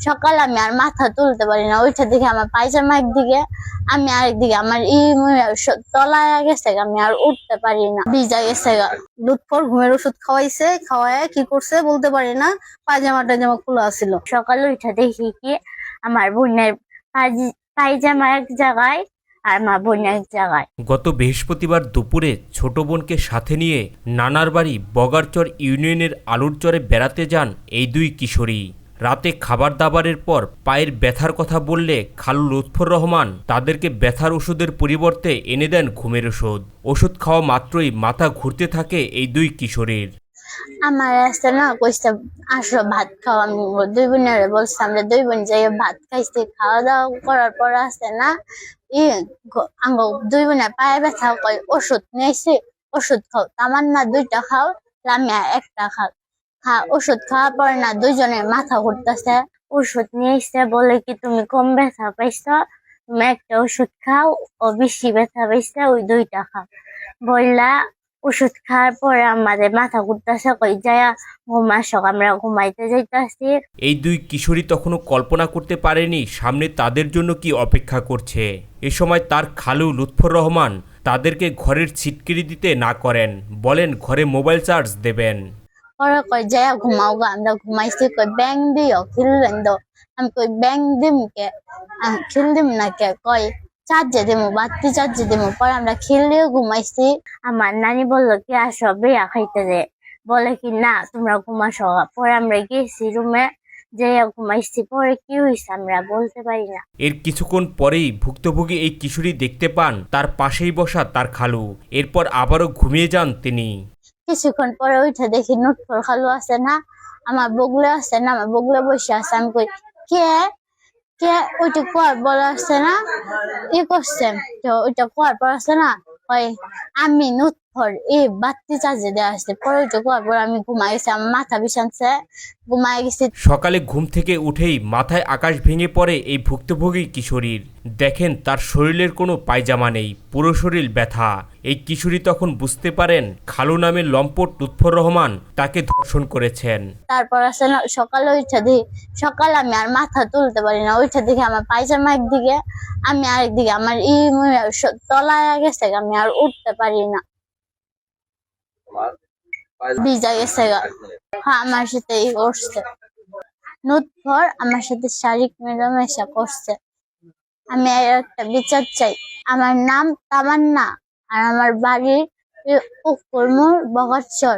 সকালে আমি আর মাথা তুলতে পারি না। ওইটা দিকে আমার পায়জামা একদিকে আমি আরেকদিকে আমার ই তলায় গেছে আমি আর উঠতে পারি না। ভিজা গেছে। লুৎফর ঘুমের ওষুধ খাওয়াইছে, খাওয়ায় কি করছে বলতে পারি না। পায়জামা টায়জামা খোলা ছিল সকালে ওইটা দেখি কি আমার বোনের পায়জি- পায়জামা এক জায়গায় আর এক জায়গায়। গত বৃহস্পতিবার দুপুরে ছোট বোনকে সাথে নিয়ে নানার বাড়ি বগারচর ইউনিয়নের আলুরচরে বেড়াতে যান এই দুই কিশোরী। রাতে খাবার দাবারের পর পায়ের ব্যথার কথা বললে খালু লুৎফর রহমান তাদেরকে ব্যথার ওষুধের পরিবর্তে এনে দেন ঘুমের ওষুধ। ওষুধ খাওয়া মাত্রই মাথা ঘুরতে থাকে এই দুই কিশোরীর। আমার আসতে না কইছে, আসো ভাত খাও। আমি দুই বোনের বলছি, আমরা দুই বোন যাই ভাত খাইছি। খাওয়া দাওয়া করার পর আসতে না, ই আঙ্গ দুই বোনের পায়ে ব্যথা কই ওষুধ নিয়েছি, ওষুধ খাও। তামার না দুইটা খাও, লামিয়া একটা খাও ওষুধ খাওয়ার পরে না দুইজনের মাথা ঘুরতেছে। ওষুধ নিয়েছে বলে কি তুমি কম ব্যথা পাইছো? তুমি একটা ওষুধ খাও, ও বেশি ব্যথা পাইছে, ওই দুইটা খাও বললা ওষুধ খাওয়ার পরে আমাদের মাথা ঘুরতেছে, কই যায়া ঘুমাসক আমরা ঘুমাইতে যাইতাছি। এই দুই কিশোরী তখনও কল্পনা করতে পারেনি সামনে তাদের জন্য কি অপেক্ষা করছে। এ সময় তার খালু লুৎফর রহমান তাদেরকে ঘরের ছিটকিরি দিতে না করেন, বলেন ঘরে মোবাইল চার্জ দেবেন। পরে কই যায়া ঘুমাও আমরা ঘুমাইছি কই ব্যাং দিও খিলবেন দো আমি কই ব্যাং দিম কে খিল দিম না কে কই চার্জে দিমু বাতি চার্জে দিমু পরে আমরা খিলিও ঘুমাইছি আমার নানি বলল কি আসো বিয়া খাইতে দে বলে কি না তোমরা ঘুমাসো পরে আমরা গেছি রুমে যাইয়া ঘুমাইছি পরে কি হয়েছে আমরা বলতে পারি না এর কিছুক্ষণ পরেই ভুক্তভোগী এই কিশোরী দেখতে পান তার পাশেই বসা তার খালু এরপর আবারও ঘুমিয়ে যান তিনি কিছুক্ষণ পরে উঠে দেখি নুটফর খালু আছে না, আমার বগলে আছে না, আমার বগলে বসে আছে। আমি কই, কে? কে? ওইটা কোয়ার বলা আছে না? ই করছে, তো ওইটা কোয়ার পর আছে না? ওই আমি এই বাতি চার্জে দেওয়া আসছে পরে ওইটা আমি ঘুমাই গেছি আমার মাথা বিছানছে ঘুমাই গেছি। সকালে ঘুম থেকে উঠেই মাথায় আকাশ ভেঙে পড়ে এই ভুক্তভোগী কিশোরীর। দেখেন তার শরীরের কোনো পায়জামা নেই পুরো শরীর ব্যথা। এই কিশোরী তখন বুঝতে পারেন খালু নামের লম্পট লুৎফর রহমান তাকে ধর্ষণ করেছেন। তারপর না সকালে উঠে দিই সকালে আমি আর মাথা তুলতে পারি না ওইটা দিকে আমার পায়জামা একদিকে আমি আরেকদিকে আমার ই তলায় গেছে আমি আর উঠতে পারি না। ভিজা গেছে গা। হ্যাঁ আমার সাথে ই করছে। নুৎফর আমার সাথে শারীরিক মেলামেশা করছে। আমি একটা বিচার চাই। আমার নাম তামান্না, আর আমার বাড়ি উকুরমুর বগরচর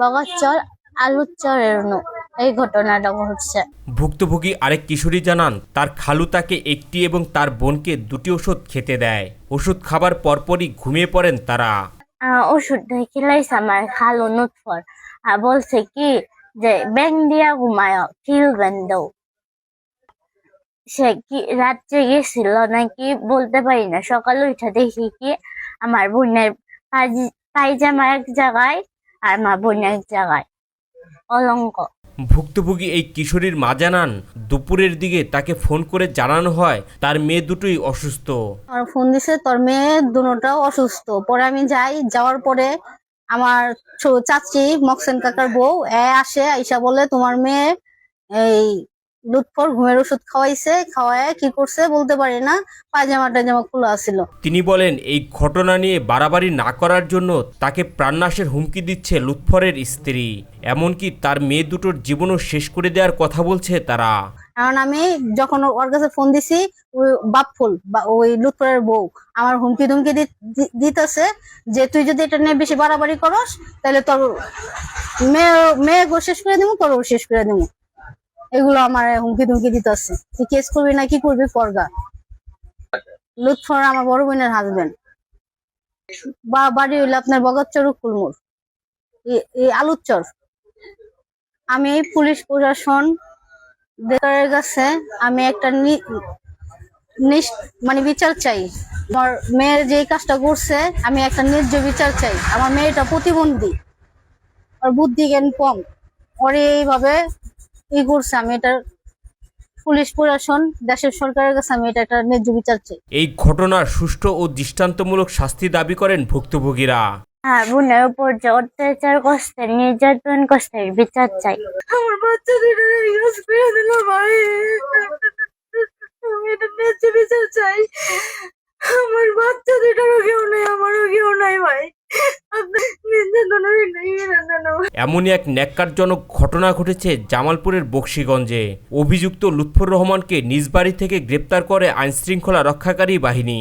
বগরচর আলুচরের নু। এই ঘটনাটা ঘটছে। ভুক্তভোগী আরেক কিশোরী জানান, তার খালু তাকে একটি এবং তার বোনকে দুটি ওষুধ খেতে দেয়। ওষুধ খাবার পরপরই ঘুমিয়ে পড়েন তারা। ওষুধ খেলাইছে আমার খালো নুৎফর আর বলছে কি যে, ব্যাং দিয়া ঘুমায় খিলবেন দৌ সে কি, রাত্রে গেছিল নাকি বলতে পারি না। সকাল উঠে দেখি কি আমার বোনের পায়জি- পায়জামা এক জায়গায় আর আমার বোনের এক জায়গায়। অলঙ্ক। ভুক্তভোগী এই কিশোরীর মা জানান, দুপুরের দিকে তাকে ফোন করে জানানো হয়, তার মেয়ে দুটোই অসুস্থ। আর ফোন দিছে, তোর মেয়ে দুটোটাও অসুস্থ। পরে আমি যাই, যাওয়ার পরে আমার চাচি মকসেন কাকার বউ, এ আসে, আইসা বলে, তোমার মেয়ে এই লুৎফর ঘুমের ওষুধ খাওয়াইছে খাওয়ায় কি করছে বলতে পারি না পায়জামা টায়জামা খোলা ছিল তিনি বলেন এই ঘটনা নিয়ে বাড়াবাড়ি না করার জন্য তাকে প্রাণনাশের হুমকি দিচ্ছে লুৎফরের স্ত্রী। এমনকি তার মেয়ে দুটোর জীবনও শেষ করে দেওয়ার কথা বলছে তারা। কারণ আমি যখন ওর কাছে ফোন দিছি ওই বাপফুল বা ওই লুৎফরের বউ আমার হুমকি ধুমকি দিতেছে যে তুই যদি এটা নিয়ে বেশি বাড়াবাড়ি করস তাহলে তোর মেয়ে মেয়েকেও শেষ করে দিব তোরও শেষ করে দিব এগুলো আমার হুমকি ধুমকি দিতেছে। তুই কেস করবি না, কি করবি করগা লুৎফর আমার বড় বোনের হাজবেন্ড বা, বাড়ি হইল আপনার বগতচর কুলমুর এই আলুচর আমি পুলিশ প্রশাসন বেকারের কাছে আমি একটা মানে বিচার চাই। আমার মেয়ের যে কাজটা করছে, আমি একটা ন্যায্য বিচার চাই। আমার মেয়েটা প্রতিবন্ধী। ওর বুদ্ধি জ্ঞান কম। ওরে এইভাবে ই করছে আমি এটা পুলিশ প্রশাসন দেশের সরকারের কাছে আমি এটা একটা ন্যায্য বিচার চাই। এই ঘটনার সুষ্ঠু ও দৃষ্টান্তমূলক শাস্তি দাবি করেন ভুক্তভোগীরা। হ্যাঁ বোনের উপর যে অত্যাচার করছে নির্যাতন করছে বিচার চাই। আমার বাচ্চা দুটো দিল ভাই। এটা ন্যায্য বিচার চাই। আমার বাচ্চা দুটারও কেউ নাই আমারও কেউ নাই ভাই। নির্যাতন এমনই এক ন্যাক্কারজনক ঘটনা ঘটেছে জামালপুরের বক্সিগঞ্জে। অভিযুক্ত লুৎফর রহমানকে নিজ বাড়ি থেকে গ্রেপ্তার করে আইনশৃঙ্খলা রক্ষাকারী বাহিনী।